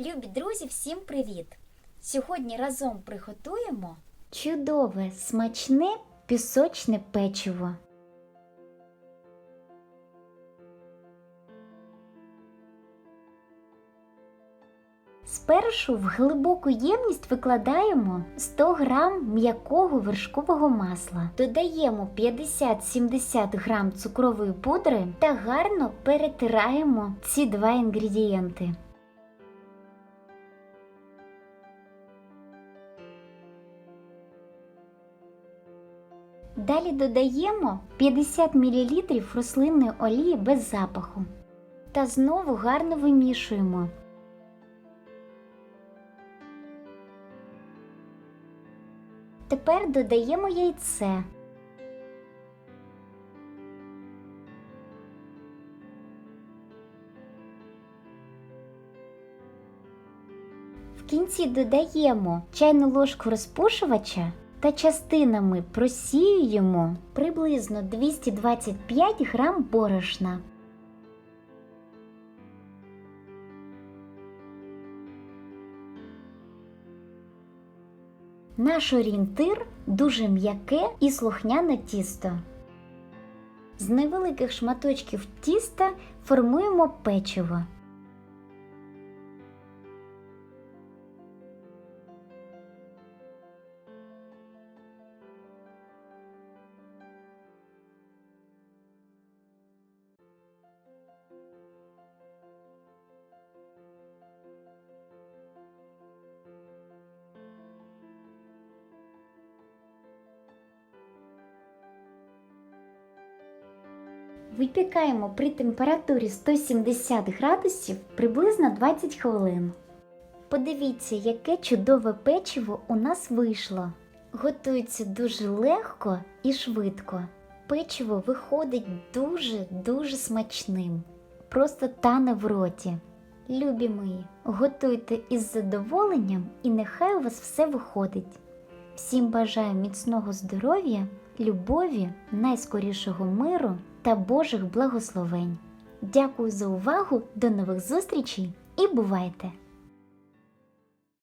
Любі друзі, всім привіт! Сьогодні разом приготуємо чудове, смачне пісочне печиво. Спершу в глибоку ємність викладаємо 100 г м'якого вершкового масла. Додаємо 50-70 г цукрової пудри та гарно перетираємо ці два інгредієнти. Далі додаємо 50 мл рослинної олії без запаху та знову гарно вимішуємо. Тепер додаємо яйце. В кінці додаємо чайну ложку розпушувача та частинами просіюємо приблизно 225 грам борошна. Наш орієнтир дуже м'яке і слухняне тісто. З невеликих шматочків тіста формуємо печиво. Випікаємо при температурі 170 градусів приблизно 20 хвилин. Подивіться, яке чудове печиво у нас вийшло. Готується дуже легко і швидко. Печиво виходить дуже-дуже смачним. Просто тане в роті. Любі мої, готуйте із задоволенням і нехай у вас все виходить. Всім бажаю міцного здоров'я, любові, найскорішого миру та Божих благословень. Дякую за увагу, до нових зустрічей і бувайте!